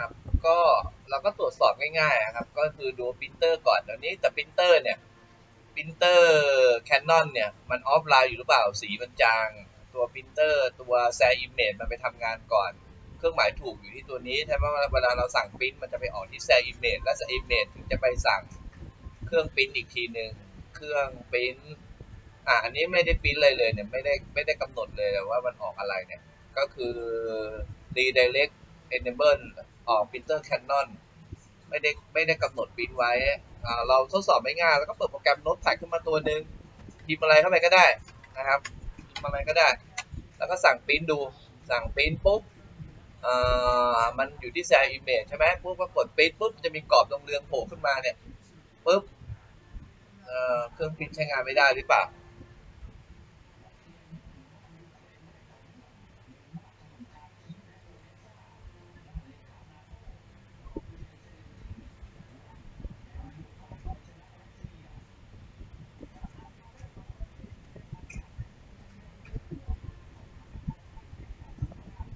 นะครับ ก็เราก็ตรวจสอบง่ายๆอะครับ ก็คือดูปรินเตอร์ก่อนเดี๋ยวนี้แต่ปรินเตอร์เนี่ยปรินเตอร์แคนนอนเนี่ยมันออฟไลน์อยู่หรือเปล่าสีมันจางตัวปรินเตอร์ตัวแซอิมเมจมันไปทำงานก่อน เครื่องหมายถูกอยู่ที่ตัวนี้ใช่ไหมว่าเวลาเราสั่งปริ้นมันจะไปออกที่แซอิมเมจและแซอิมเมจถึงจะไปสั่งเครื่องปริ้นอีกทีหนึ่งเครื่องปริ้นอ่าอันนี้ไม่ได้ปริ้นเลยเลยเนี่ยไม่ได้ไม่ได้กำหนดเลยว่ามันออกอะไรเนี่ยก็คือ redirect enable ออก printer Canon ไม่ได้ไม่ได้กำหนดปริ้นไว้เราทดสอบไม่ง่ายแล้วก็เปิดโปรแกรมโน้ตแท็กขึ้นมาตัวหนึ่งพิมพ์อะไรเข้าไปก็ได้นะครับพิมพ์อะไรก็ได้ แล้วก็สั่งปริ้นดู สั่งปริ้นปุ๊บมันอยู่ที่ share image ใช่ไหมปุ๊บก็กดปริ้นปุ๊บมันจะมีกรอบตรงเรืองโผล่ขึ้นมาเนี่ยปุ๊บเครื่องปริ้นใช้งานไม่ได้หรือเปล่า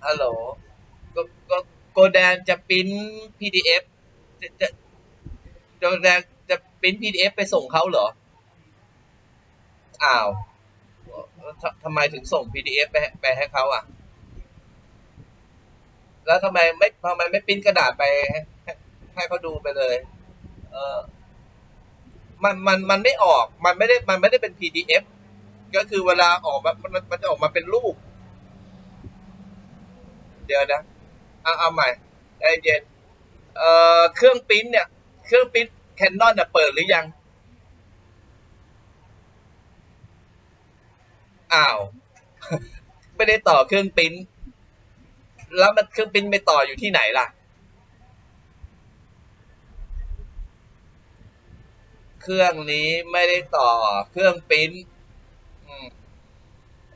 ฮัลโหลก็ก็โกแดนจะปริ้น PDF จะจะโกแดนจะปริ้น PDF ไปส่งเขาเหรอ อ้าวททำไมถึงส่ง PDF ไปให้ไปให้เขาอะ แล้วทำไมไม่ทำไมไม่ปริ้นกระดาษไปให้ให้ให้เขาดูไปเลย เออมันมันมันไม่ออก มันไม่ได้มันไม่ได้เป็น PDF ก็คือเวลาออกมามันมันจะออกมาเป็นรูป เดี๋ยวนะเอาเอาใหม่ใจเย็นเอ่อเครื่องปิ้นเนี่ยเครื่องปิ้นแคนนอนเนี่ยเปิดหรือยัง อ้าว ไม่ได้ต่อเครื่องปิ้นแล้วมันเครื่องปิ้นไปต่ออยู่ที่ไหนล่ะ เครื่องนี้ไม่ได้ต่อเครื่องปิ้นอืม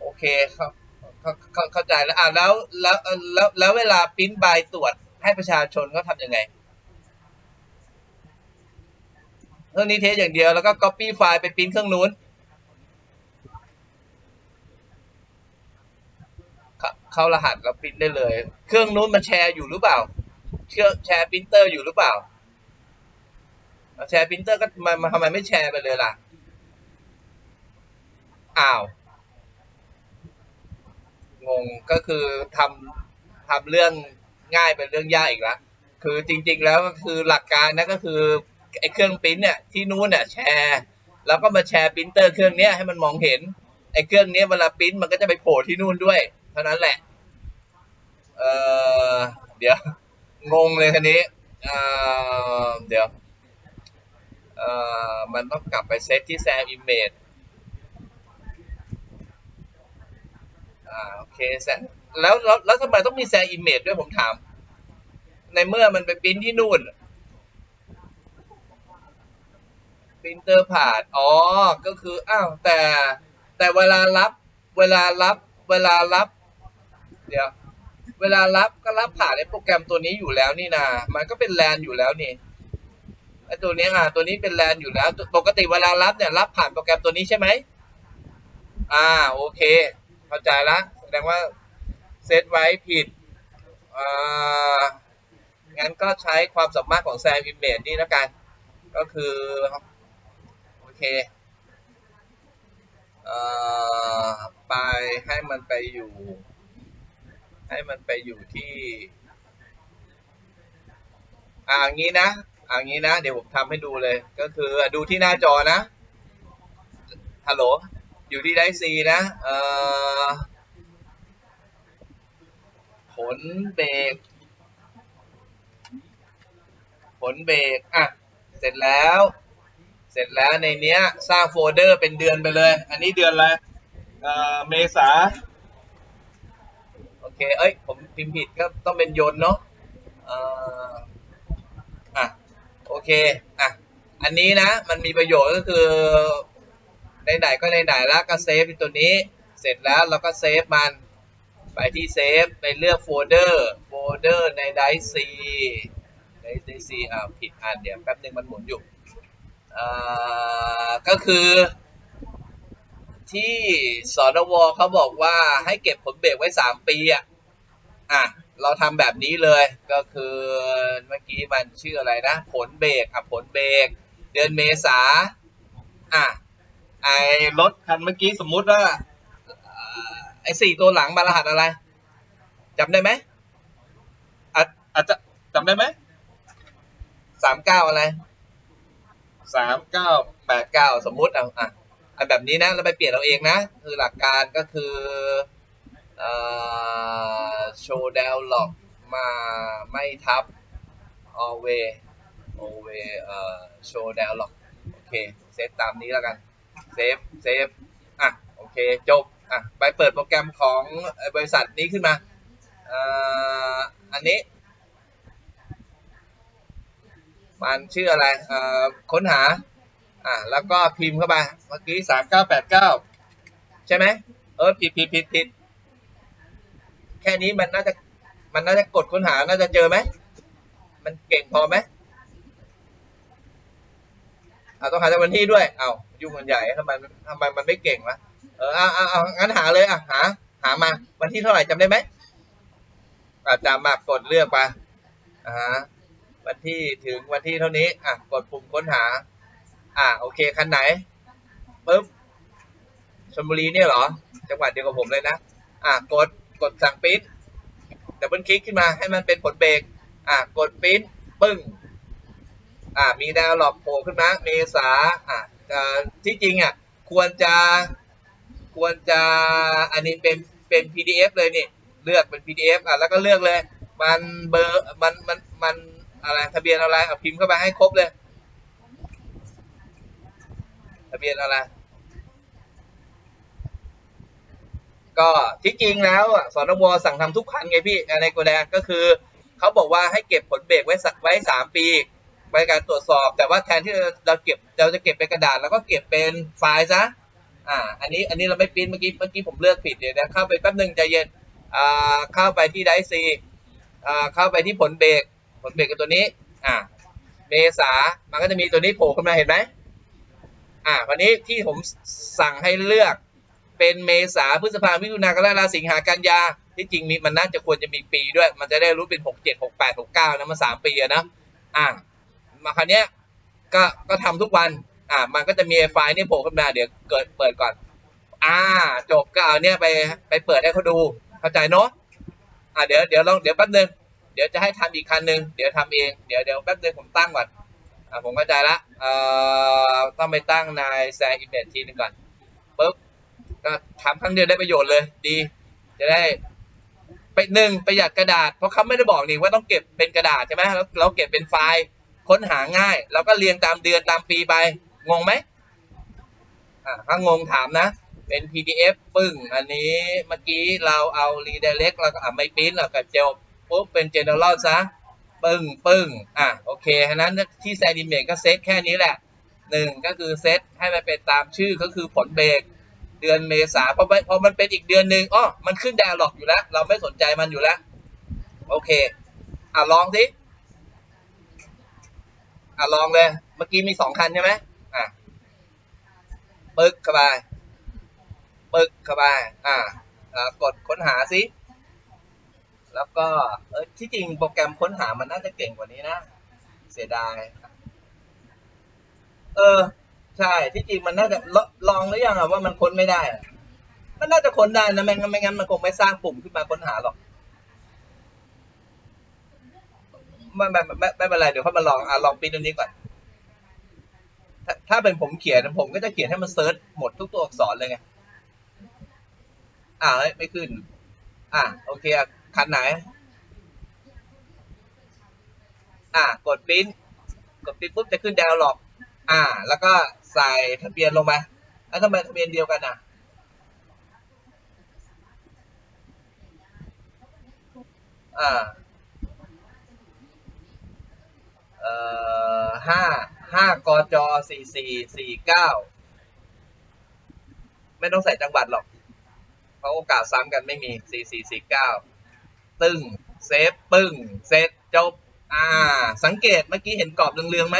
โอเคครับ เข้าเข้าใจแล้วอ่าแล้วแล้วแล้วแล้วเวลาปริ้นใบตรวจให้ประชาชนเขาทำยังไงเครื่องนี้เทสอย่างเดียวแล้วก็ copy ไฟล์ไปปริ้นเครื่องนู้นเข้าเขารหัสแล้วปริ้นได้เลย เครื่องนู้นมันแชร์อยู่หรือเปล่าเครื่อแชร์ปรินเตอร์อยู่หรือเปล่าแชร์ปรินเตอร์ก็มามาทำไมไม่แชร์ไปเลยล่ะอ้าว งงก็คือทำทำเรื่องง่ายเป็นเรื่องยากอีกแล้วคือจริง ๆ แล้วก็คือหลักการนะก็คือไอ้เครื่องปริ้นเนี่ยที่นู้นเนี่ยแชร์ แล้วก็มาแชร์ปรินเตอร์เครื่องเนี้ยให้มันมองเห็นไอ้เครื่องเนี้ยเวลาปริ้นมันก็จะไปโผล่ที่นู่นด้วย เท่านั้นแหละ เออเดี๋ยว งงเลยคันนี้เออเดี๋ยวเออมันต้องกลับไปเซตที่แซมอิมเมจ อ่าโอเคแซแล้วแล้วแล้วทำไมต้องมีแซอิมเมจด้วยผมถาม ในเมื่อมันไปปริ้นที่นู่นปรินเตอร์ผ่านอ๋อ ก็คือ อ้าว แต่ แต่เวลารับ เวลารับ เวลารับ เดี๋ยว เวลารับก็รับผ่านในโปรแกรมตัวนี้อยู่แล้วนี่นา มันก็เป็นแลนอยู่แล้วนี่ ไอตัวนี้อะ ตัวนี้เป็นแลนอยู่แล้ว ปกติเวลารับเนี่ย รับผ่านโปรแกรมตัวนี้ใช่ไหม อ่า โอเค เข้าใจละแสดงว่าเซตไว้ผิดอ่างั้นก็ใช้ความสามารถของแซมอิมเมจนี่แล้วกัน ก็คือโอเคเอ่อไปให้มันไปอยู่ ให้มันไปอยู่ที่อ่าอย่างนี้นะอ่าอย่างนี้นะ เดี๋ยวผมทำให้ดูเลย ก็คือดูที่หน้าจอนะฮัลโหล อยู่ที่ไดซีนะเอ่อผลเบรกผลเบรกอะ เสร็จแล้ว เสร็จแล้วในเนี้ย สร้างโฟลเดอร์เป็นเดือนไปเลย อันนี้เดือนอะไรเอ่อเมษาโอเค เอ้ย ผมพิมพ์ผิดก็ต้องเป็นยนเนาะเอ่ออะ โอเค อะ อันนี้นะ มันมีประโยชน์ก็คือ ไหนๆก็ไหนๆแล้วก็เซฟตัวนี้ เสร็จแล้วเราก็เซฟมัน ไปที่เซฟไปเลือกโฟลเดอร์โฟลเดอร์ในไดซีไดซีอ่าผิดอันเดี๋ยวแป๊บนึงมันหมุนอยู่อ่าก็คือที่สนวเขาบอกว่าให้เก็บผลเบรกไว้ 3 ปีอะ อะ เราทำแบบนี้เลย ก็คือเมื่อกี้มันชื่ออะไรนะ ผลเบรกอะ ผลเบรก เดือนเมษา อะ ไอรถคันเมื่อกี้สมมุติว่าอ่าไอสี่ตัวหลังมารหัสอะไรจำได้ไหมอาอาจจะจำได้ไหมสามเก้าอะไรสามเก้าแปดเก้าสมมุติอะอะอันแบบนี้นะเราไปเปลี่ยนเราเองนะ คือหลักการก็คือเอ่อโชว์ดาวล็อกมาไม่ทับ always always เอ่อ show dialog โอเค เซฟตามนี้แล้วกัน เซฟเซฟอะโอเคจบอะไปเปิดโปรแกรมของบริษัทนี้ขึ้นมาอ่ออันนี้ มันชื่ออะไรอ่อค้นหาอะแล้วก็พิมพ์เข้าไปเมื่อกี้สามเก้าแปดเก้าใช่ไหมเออผิดผิดผิดผิดแค่นี้มันน่าจะมันน่าจะกดค้นหาน่าจะเจอไหมมันเก่งพอไหม อาต้องหาจากวันที่ด้วยเอายุ่งกันใหญ่ทำไมทำไมมันไม่เก่งวะเออเอาเอาเอางั้นหาเลยอะหา หามาวันที่เท่าไหร่จำได้ไหมอะจำมากดเลือกไปอ่าวันที่ถึงวันที่เท่านี้อะกดปุ่มค้นหา อะโอเคคันไหนปึ๊บชลบุรีเนี่ยเหรอจังหวัดเดียวกับผมเลยนะอะกดกดสั่งปิ้นดับเบิลคลิกขึ้นมาให้มันเป็นผลเบรกอะกดปิ้นปึ้ง อ่ามีดาวหลอกโผล่ขึ้นมาเมษาอ่าที่จริงอะควรจะควรจะอันนี้เป็นเป็น PDF เลยนี่เลือกเป็น PDF อะแล้วก็เลือกเลย มันเบอร์มันมันมันอะไรทะเบียนอะไรอะพิมพ์เข้าไปให้ครบเลย ทะเบียนอะไรก็ที่จริงแล้วสอนวสั่งทำทุกคันไงพี่ในโกแดงก็คือเขาบอกว่าให้เก็บผลเบรกไว้สักไว้สามปี ไว้การตรวจสอบ แต่ว่าแทนที่เราเก็บเราจะเก็บเป็นกระดาษแล้วก็เก็บเป็นไฟล์ซะอ่าอันนี้อันนี้เราไม่ปริ้นเมื่อกี้เมื่อกี้ผมเลือกผิดเดี๋ยวนะเข้าไปแป๊บหนึ่งใจเย็นอ่าเข้าไปที่ไดซีอ่าเข้าไปที่ผลเบรกผลเบรกกับตัวนี้อ่าเมษามันก็จะมีตัวนี้โผล่ขึ้นมาเห็นไหมอ่าวันนี้ที่ผมสั่งให้เลือกเป็นเมษาพฤษภามิถุนากรกฎาสิงหากันยาที่จริงมีมันน่าจะควรจะมีปีด้วย มันจะได้รู้เป็นหกเจ็ดหกแปดหกเก้านะมันสามปีนะอ่า มาคราวเนี้ยก็ก็ทำทุกวัน อ่า มันก็จะมีไฟล์นี่โผล่ขึ้นมาเดี๋ยวเกิดเปิดก่อน อ่า จบก็เอาเนี่ยไปไปเปิดให้เขาดู เข้าใจเนาะอ่าเดี๋ยวเดี๋ยวลองเดี๋ยวแป๊บนึงเดี๋ยวจะให้ทำอีกคันหนึ่งเดี๋ยวทำเองเดี๋ยวเดี๋ยวแป๊บนึงผมตั้งก่อนอ่าผมเข้าใจละเอ่อต้องไปตั้งนายแซงอินเมจทีนึงก่อนปุ๊บก็ทำครั้งเดียวได้ประโยชน์เลย ดี จะได้ไปหนึ่งประหยัดกระดาษ เพราะเขาไม่ได้บอกนี่ว่าต้องเก็บเป็นกระดาษใช่ไหมเราเราเก็บเป็นไฟล์ ค้นหาง่าย แล้วก็เรียงตามเดือนตามปีไป งงไหมอ่าถ้างงถามนะ เป็น PDF ปึ้ง อันนี้เมื่อกี้เราเอา redirect เราก็อ่าไม่ปริ้นเราก็เจลปุ๊บเป็น general ซะ ปึ้งปึ้งอะโอเคฉะนั้นที่แซนิเมตก็เซตแค่นี้แหละหนึ่งก็คือเซตให้มันเป็นตามชื่อก็คือผลเบรกเดือนเมษาพอไปพอมันเป็นอีกเดือนหนึ่งอ้อมันขึ้นดาวหลอกอยู่แล้ว เราไม่สนใจมันอยู่แล้ว โอเค อะลองสิ อะลองเลย เมื่อกี้มีสองคันใช่ไหมอะปึ๊กเข้าไปปึ๊กเข้าไปอะกดค้นหาสิ แล้วก็เออที่จริงโปรแกรมค้นหามันน่าจะเก่งกว่านี้นะ เสียดาย เออ ใช่ ที่จริงมันน่าจะลองหรือยังอะว่ามันค้นไม่ได้ มันน่าจะค้นได้นะไม่งั้นไม่งั้นมันคงไม่สร้างปุ่มขึ้นมาค้นหาหรอก ไม่ไม่ไม่ไม่เป็นไรเดี๋ยวเขามาลองอะลองปริ้นอันนี้ก่อนถ้าถ้าเป็นผมเขียนผมก็จะเขียนให้มันเซิร์ชหมดทุกตัวอักษรเลยไงอ่าเฮ้ยไม่ขึ้น อะโอเคอะคันไหน อะกดปริ้นกดปริ้นปุ๊บจะขึ้นดาวหลอก อ่า แล้วก็ใส่ทะเบียนลงไปแล้วทำไมทะเบียนเดียวกันอะอ่า เอ่อห้าห้ากจสี่สี่สี่เก้าไม่ต้องใส่จังหวัดหรอก เพราะโอกาสซ้ำกันไม่มีสี่สี่สี่เก้าตึ้งเซฟปึ้งเซตจบอ่า สังเกตเมื่อกี้เห็นกรอบเรืองๆไหม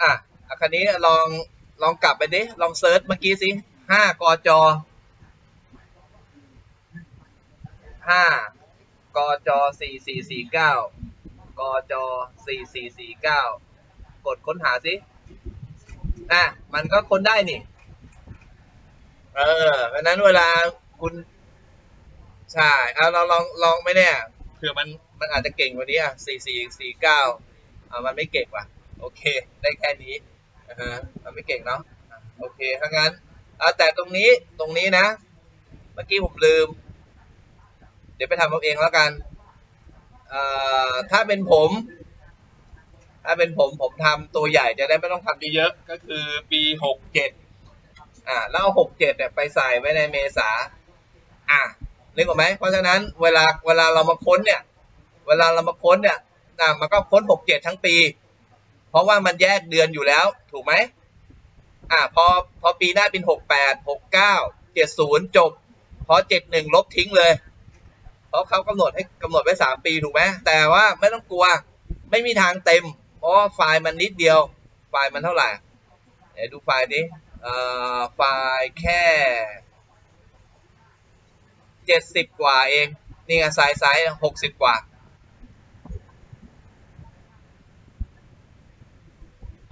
อะอะคันนี้ลองลองกลับไปดิ ลองเซิร์ชเมื่อกี้สิห้ากจห้ากกจสี่สี่สี่เก้า กจสี่สี่สี่เก้ากดค้นหาสิอะมันก็ค้นได้นี่ เออเพราะฉะนั้นเวลาคุณ ใช่เอาเราลองลองไม่แน่เผื่อมันมันอาจจะเก่งกว่านี้อะสี่สี่สี่เก้าอ่ามันไม่เก่งว่ะ โอเค ได้แค่นี้อ่าฮะมันไม่เก่งเนาะโอเคถ้างั้นเอาแต่ตรงนี้ตรงนี้นะ เมื่อกี้ผมลืม เดี๋ยวไปทำเอาเองแล้วกัน ถ้าเป็นผม ถ้าเป็นผมผมทำตัวใหญ่จะได้ไม่ต้องทำเยอะก็คือปีหกเจ็ดอ่าแล้วเอาหกเจ็ดเนี่ยไปใส่ไว้ในเมษาอะนึกออกไหมเพราะฉะนั้นเวลาเวลาเรามาค้นเนี่ย เวลาเรามาค้นเนี่ยอะมันก็ค้นหกเจ็ดทั้งปี เพราะว่ามันแยกเดือนอยู่แล้ว ถูกไหมอะพอพอปีหน้าเป็นหกแปดหกเก้าเจ็ดศูนย์จบ พอเจ็ดหนึ่งลบทิ้งเลย เพราะเขากำหนดให้กำหนดไว้สามปีถูกไหมแต่ว่าไม่ต้องกลัว ไม่มีทางเต็ม เพราะไฟล์มันนิดเดียว ไฟล์มันเท่าไหร่เดี๋ยวดูไฟล์นี้เอ่อไฟล์แค่เจ็ดสิบกว่าเอง นี่ไงไซส์ไซส์หกสิบกว่า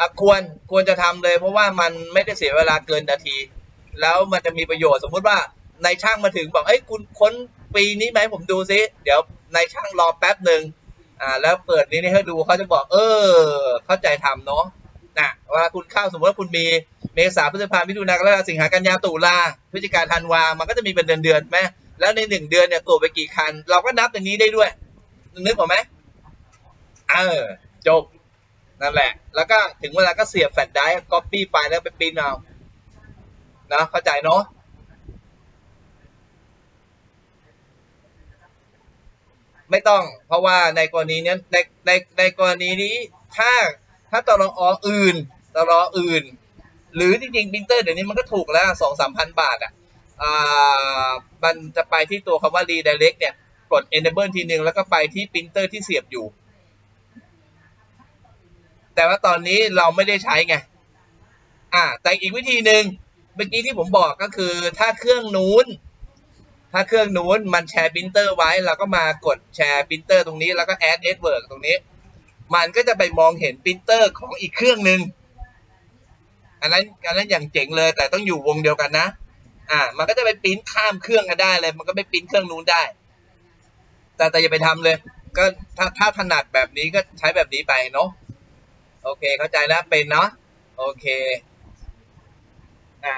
อะควรควรจะทำเลย เพราะว่ามันไม่ได้เสียเวลาเกินนาที แล้วมันจะมีประโยชน์สมมุติว่าในช่างมาถึงบอกเอ้ยคุณค้น ปีนี้ไหมผมดูซิเดี๋ยวนายช่างรอแป๊บหนึ่งอ่า แล้วเปิดนี้ให้ดูเขาจะบอก เออ เข้าใจทำเนาะนะเวลาคุณเข้าสมมติว่าคุณมีเมษาพฤษภามิถุนากรกฎาสิงหากันยาตุลาพฤศจิกาธันวา มันก็จะมีเป็นเดือนเดือนๆไหมแล้วในหนึ่งเดือนเนี่ยตรวจไปกี่คัน เราก็นับอย่างนี้ได้ด้วย นึกออกไหมเออ จบ นั่นแหละ แล้วก็ถึงเวลาก็เสียบแฟลชไดร์ก๊อปปี้ไฟล์แล้วไปปริ้นเอานะเข้าใจเนาะ ไม่ต้อง เพราะว่าในกรณีนี้ในในในกรณีนี้ถ้าถ้าตรออื่นตรออื่น หรือจริงๆปรินเตอร์เดี๋ยวนี้มันก็ถูกแล้วสองสามพันบาทอะอ่ามันจะไปที่ตัวคำว่า redirect เนี่ย กด enable ทีหนึ่งแล้วก็ไปที่ปรินเตอร์ที่เสียบอยู่ แต่ว่าตอนนี้เราไม่ได้ใช้ไง อ่า แต่อีกวิธีหนึ่งเมื่อกี้ที่ผมบอกก็คือถ้าเครื่องนู้น ถ้าเครื่องนู้นมันแชร์ปรินเตอร์ไว้เราก็มากดแชร์ปรินเตอร์ตรงนี้แล้วก็แอดเน็ตเวิร์กตรงนี้ มันก็จะไปมองเห็นปรินเตอร์ของอีกเครื่องหนึ่งอันนั้นอันนั้นอย่างเจ๋งเลย แต่ต้องอยู่วงเดียวกันนะ อ่า มันก็จะไปปริ้นข้ามเครื่องกันได้เลย มันก็ไปปริ้นเครื่องนู้นได้ แต่แต่อย่าไปทำเลย ก็ถ้าถ้าถนัดแบบนี้ก็ใช้แบบนี้ไปเนาะโอเค เข้าใจแล้วเป็นเนาะโอเค อ่า